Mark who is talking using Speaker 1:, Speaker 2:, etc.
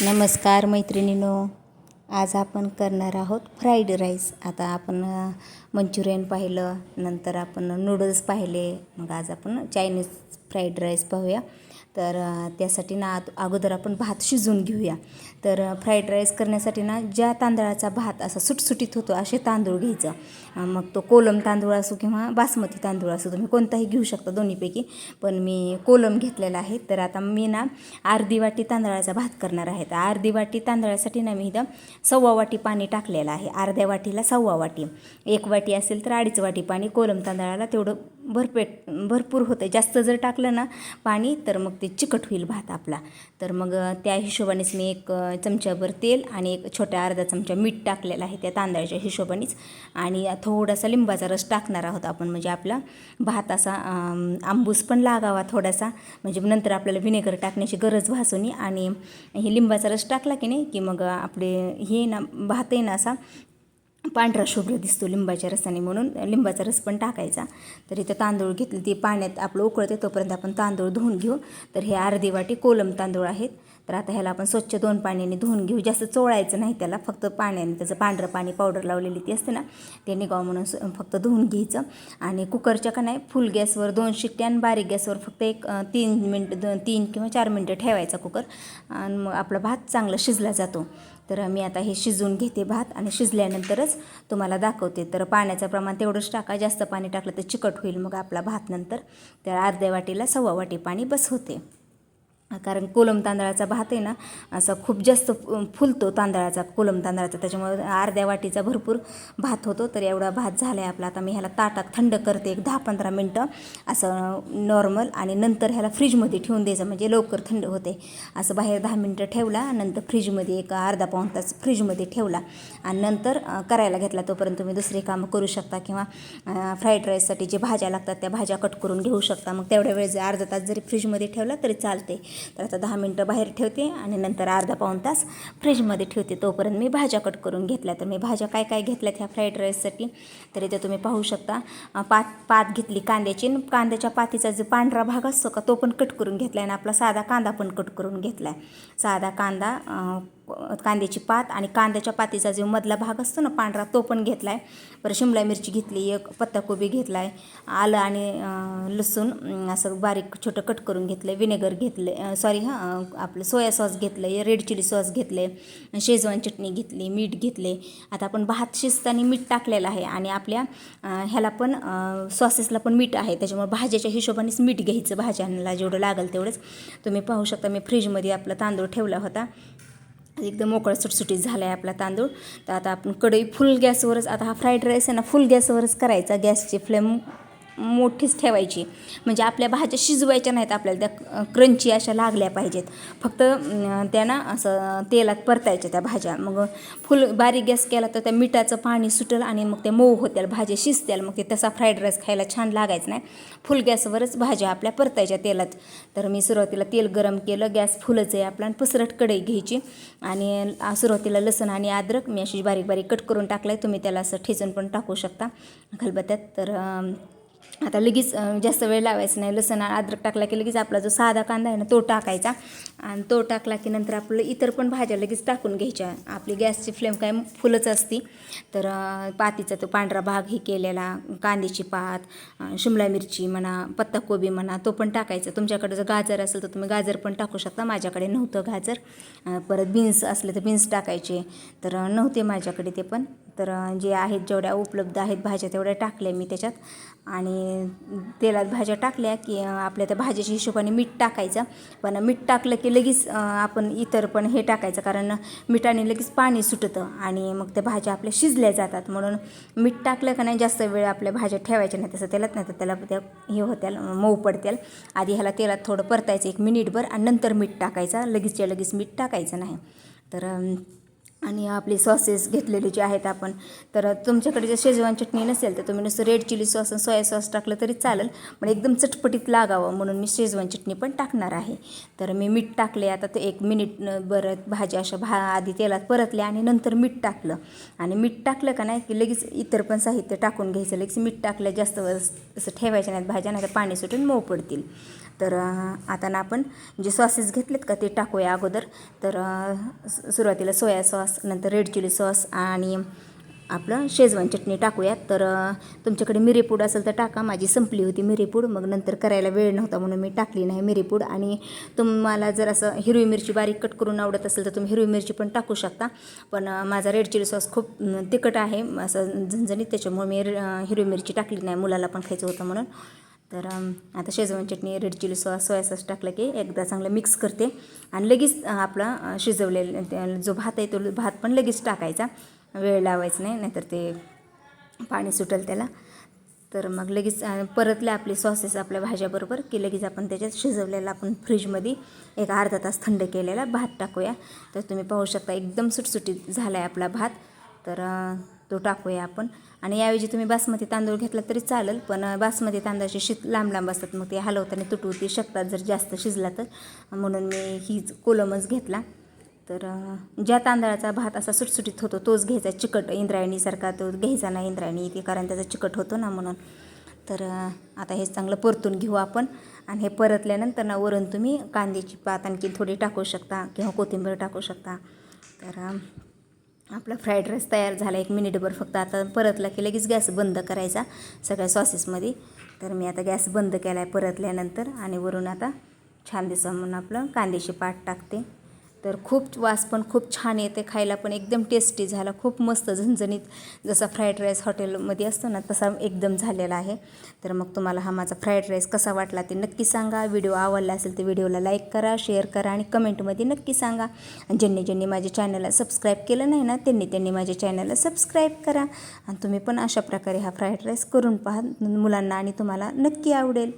Speaker 1: नमस्कार मैत्रिणीनो आज आपण करणार आहोत फ्राईड राईस. आता आपण मंचुरियन पाहिलं नंतर आपण नूडल्स पाहिले मग आज आपण चायनीज फ्राईड राईस पाहूया. तर त्यासाठी ना आत- अगोदर आपण भात शिजवून घेऊया. तर फ्राईड राईस करण्यासाठी ना ज्या तांदळाचा भात असा सुटसुटीत होतो असे तांदूळ घ्यायचं. मग तो कोलम तांदूळ असो किंवा बासमती तांदूळ असो तुम्ही कोणताही घेऊ शकता दोन्हीपैकी. पण मी कोलम घेतलेला आहे. तर आता मी ना अर्धी वाटी तांदळाचा भात करणार आहे. तर अर्धी वाटी तांदळासाठी ना मी इथं सव्वा वाटी पाणी टाकलेलं आहे. अर्ध्या वाटीला सव्वा वाटी. एक वाटी असेल तर अडीच वाटी पाणी कोलम तांदळाला तेवढं भरपेट भरपूर होतं जास्त जर टाकलं ना पाणी तर मग ते चिकट होईल भात आपला. तर मग त्या हिशोबानेच मी एक चमच्याभर तेल आणि एक छोट्या अर्धा चमचा मीठ टाकलेलं आहे त्या तांदळाच्या हिशोबानेच. आणि थोडासा लिंबाचा रस टाकणार आहोत आपण म्हणजे आपला भात असा आंबूस पण लागावा थोडासा. म्हणजे नंतर आपल्याला विनेगर टाकण्याची गरज भासू नये आणि हे लिंबाचा रस टाकला की नाही की मग आपले हे ना भात आहे ना असा पांढरा शुभ्र दिसतो लिंबाच्या रसाने म्हणून. लिंबाचा रस पण टाकायचा. तर इथं तांदूळ घेतले ते पाण्यात आपलं उकळते तोपर्यंत आपण तांदूळ धुवून घेऊ. तर हे अर्धी वाटी कोलम तांदूळ आहेत. तर आता ह्याला आपण स्वच्छ दोन पाण्याने धुवून घेऊ. जास्त चोळायचं नाही त्याला फक्त पाण्याने त्याचं पांढरं पाणी पावडर लावलेली ती असते ना ते निघावं म्हणून फक्त धुवून घ्यायचं. आणि कुकरच्या का नाही फुल गॅसवर दोन शिट्ट्या आणि बारीक गॅसवर फक्त एक तीन मिनटं दोन तीन किंवा चार मिनटं ठेवायचा कुकर आणि मग आपला भात चांगला शिजला जातो. तर मी आता हे शिजवून घेते भात आणि शिजल्यानंतरच तुम्हाला दाखवते. तर पाण्याचं प्रमाण तेवढंच टाका. जास्त पाणी टाकलं तर चिकट होईल मग आपला भात नंतर. त्या अर्ध्या वाटीला सव्वा वाटी पाणी बस होते. कारण कोलम तांदळाचा भात आहे ना असा खूप जास्त फु- फुलतो तांदळाचा कोलम तांदळाचा. त्याच्यामुळे अर्ध्या वाटीचा भरपूर भात होतो तर एवढा भात झाला आहे आपला. आता मी ह्याला ताटात थंड करते एक दहा पंधरा मिनटं. असं नॉर्मल आणि नंतर ह्याला फ्रीजमध्ये ठेवून द्यायचं म्हणजे लवकर थंड होते. असं बाहेर दहा मिनटं ठेवला नंतर फ्रीजमध्ये एक अर्धा पाऊण तास फ्रीजमध्ये ठेवला. आणि नंतर करायला घेतला तोपर्यंत तुम्ही दुसरे कामं करू शकता किंवा फ्राईड राईससाठी जे भाज्या लागतात त्या भाज्या कट करून घेऊ शकता. मग तेवढ्या वेळ जर अर्धा तास जरी फ्रीजमध्ये ठेवला तरी चालते. तर आता दहा मिनटं बाहेर ठेवते आणि नंतर अर्धा पाऊण तास फ्रीजमध्ये ठेवते. तोपर्यंत मी भाज्या कट करून घेतल्या. तर मी भाज्या काय काय घेतल्यात ह्या फ्राईड राईससाठी तर इथे तुम्ही पाहू शकता. पात पात घेतली कांद्याची. कांद्याच्या पातीचा जो पांढरा भाग असतो का तो पण कट करून घेतला आणि आपला साधा कांदा पण कट करून घेतला आहे साधा कांदा कांद्याची पात आणि कांद्याच्या पातीचा जो मधला भाग असतो ना पांढरा तो पण घेतला आहे परत शिमला मिरची घेतली एक पत्ताकोबी घेतला आहे आलं आणि लसूण असं बारीक छोटं कट करून घेतलं आहे विनेगर घेतलं सॉरी हां आपलं सोया सॉस घेतलं आहे रेड चिली सॉस घेतले शेजवान चटणी घेतली मीठ घेतले आता आपण भात शिजताना मीठ टाकलेलं आहे आणि आपल्या ह्याला पण सॉसेसला पण मीठ आहे. त्याच्यामुळे भाज्याच्या हिशोबानेच मीठ घ्यायचं भाज्यांना जेवढं लागेल तेवढंच. तुम्ही पाहू शकता मी फ्रीजमध्ये आपला तांदूळ ठेवला होता. एकदम मोकळा सुटसुटीत झाला आहे आपला तांदूळ. तर आता आपण कढई फुल गॅसवरच आता हा फ्राईड राईस आहे ना फुल गॅसवरच करायचा. गॅसची फ्लेम मोठीच ठेवायची. म्हणजे आपल्या भाज्या शिजवायच्या नाहीत आपल्याला त्या क्रंची अशा लागल्या पाहिजेत. फक्त त्यांना असं तेलात परतायच्या त्या भाज्या. मग फुल बारीक गॅस केला तर त्या मिठाचं पाणी सुटेल आणि मग ते मऊ होतील भाज्या शिजतील. मग ते तसा फ्राईड राईस खायला छान लागायचं नाही. फुल गॅसवरच भाज्या आपल्या परतायच्या तेलात. तर मी सुरुवातीला तेल गरम केलं गॅस फुलच आहे आपला आणि पसरट कढई घ्यायची. आणि सुरुवातीला लसण आणि अद्रक मी अशी बारीक बारीक कट करून टाकलं आहे तुम्ही त्याला असं ठेचून पण टाकू शकता. खलबत्त्यात तर आता लगेच जास्त वेळ लावायचा नाही. लसण अद्रक टाकला की लगेच आपला जो साधा कांदा आहे ना तो टाकायचा. आणि तो टाकला की नंतर आपलं इतर पण भाज्या लगेच टाकून घ्यायच्या. आपली गॅसची फ्लेम काय फुलच असती. तर पातीचा तो पांढरा भाग हे केलेला कांद्याची पात शिमला मिरची म्हणा पत्ताकोबी म्हणा तो पण टाकायचा. तुमच्याकडे जर गाजर असेल तर तुम्ही गाजर पण टाकू शकता. माझ्याकडे नव्हतं गाजर. परत बीन्स असले तर बीन्स टाकायचे. तर नव्हते माझ्याकडे ते पण. तर जे आहेत जेवढ्या उपलब्ध आहेत भाज्या तेवढ्या टाकल्या मी त्याच्यात. आणि तेलात भाज्या टाकल्या की आपल्या त्या भाज्याच्या हिशोबाने मीठ टाकायचं. पण मीठ टाकलं की लगेच आपण इतर पण हे टाकायचं. कारण मिठाने लगेच पाणी सुटतं आणि मग त्या भाज्या आपल्या शिजल्या जातात. म्हणून मीठ टाकलं का नाही जास्त वेळ आपल्या भाज्या ठेवायच्या नाही. तसं तेलात नाही तर त्याला त्या हे होत्याल मऊ पडत्याल. आधी ह्याला तेलात थोडं परतायचं एक मिनिटभर आणि नंतर मीठ टाकायचं. लगेचच्या लगेच मीठ टाकायचं नाही. तर आणि आपले सॉसेस घेतलेले जे आहेत आपण तर तुमच्याकडे जर शेजवान चटणी नसेल तर तुम्ही नुसतं रेड चिली सॉस आणि सोया सॉस टाकलं तरी चालेल. पण एकदम चटपटीत लागावं म्हणून मी शेजवान चटणी पण टाकणार आहे. तर मी मीठ टाकले आता ते एक मिनिट बरं भाज्या अशा भा आधी तेलात परतल्या आणि नंतर मीठ टाकलं. आणि मीठ टाकलं का नाही की लगेच इतर पण साहित्य टाकून घ्यायचं. लगेच मीठ टाकलं जास्त असं ठेवायच्या नाहीत भाज्या नाही तर पाणी सुटून मऊ पडतील. तर आता ना आपण जे सॉसेस घेतलेत का ते टाकूया अगोदर. तर सुरुवातीला सोया सॉस नंतर रेड चिली सॉस आणि आपलं शेजवान चटणी टाकूयात. तर तुमच्याकडे मिरीपूड असेल तर टाका. माझी संपली होती मिरीपूड मग नंतर करायला वेळ नव्हता म्हणून मी टाकली नाही मिरीपूड आणि तुम्हाला जर असं हिरवी मिरची बारीक कट करून आवडत असेल तर तुम्ही हिरवी मिरची पण टाकू शकता. पण माझा रेड चिली सॉस खूप तिखट आहे. असं झणझणीत त्याच्यामुळे मी हिरवी मिरची टाकली नाही. मुलाला पण खायचं होतं म्हणून. तर आता शेजवान चटणी red chilli sauce soya sauce टाकलं की एकदा चांगलं मिक्स करते. आणि लगेच आपला शिजवलेला त्या- जो भात आहे तो भात पण लगेच टाकायचा. वेळ लावायचा नाही नाहीतर ते पाणी सुटेल त्याला. तर मग लगेच परतल्या परतले आपले सॉसेस आपल्या भाज्याबरोबर की लगेच आपण त्याच्यात शिजवलेला आपण फ्रीजमध्ये एक अर्धा तास थंड केलेला भात टाकूया. तर तुम्ही पाहू शकता एकदम सुटसुटीत झाला आहे आपला भात. तर तो टाकूया आपण. आणि याऐवजी तुम्ही बासमती तांदूळ घेतला तरी चालेल पण बासमती तांदळाचे शीत लांब लांब असतात मग ते हलवताना तुटवती शकतात जर जास्त शिजला तर. म्हणून मी हीच कोलमच घेतला. तर ज्या तांदळाचा भात असा सुटसुटीत होतो तोच घ्यायचा चिकट. इंद्रायणीसारखा तो घ्यायचा नाही इंद्रायणी ते कारण त्याचा चिकट होतो ना म्हणून. तर आता हे चांगलं परतून घेऊ आपण. आणि हे परतल्यानंतर ना वरून तुम्ही कांद्याची पात आणखी थोडी टाकू शकता किंवा कोथिंबीर टाकू शकता. तर आपला फ्राईड राईस तयार झाला एक मिनिटभर फक्त आता परतला की लगेच गॅस बंद करायचा सगळ्या सॉसेसमध्ये. तर मी आता गॅस बंद केला आहे परतल्यानंतर आणि वरून आता छान दिसा म्हणून आपलं कांद्याची पाट टाकते. तर खूप वास पण खूप छान येते खायला पण एकदम टेस्टी झाला खूप मस्त झणझणीत जसा फ्राईड राईस हॉटेलमध्ये असतो ना तसा एकदम झालेला आहे. तर मग तुम्हाला हा माझा फ्राईड राईस कसा वाटला ते नक्की सांगा. व्हिडिओ आवडला असेल तर व्हिडिओला लाईक करा शेअर करा आणि कमेंटमध्ये नक्की सांगा. आणि ज्यांनी ज्यांनी माझ्या चॅनलला सबस्क्राईब केलं नाही ना त्यांनी त्यांनी माझ्या चॅनलला सबस्क्राईब करा. आणि तुम्ही पण अशा प्रकारे हा फ्राईड राईस करून पहा मुलांना आणि तुम्हाला नक्की आवडेल.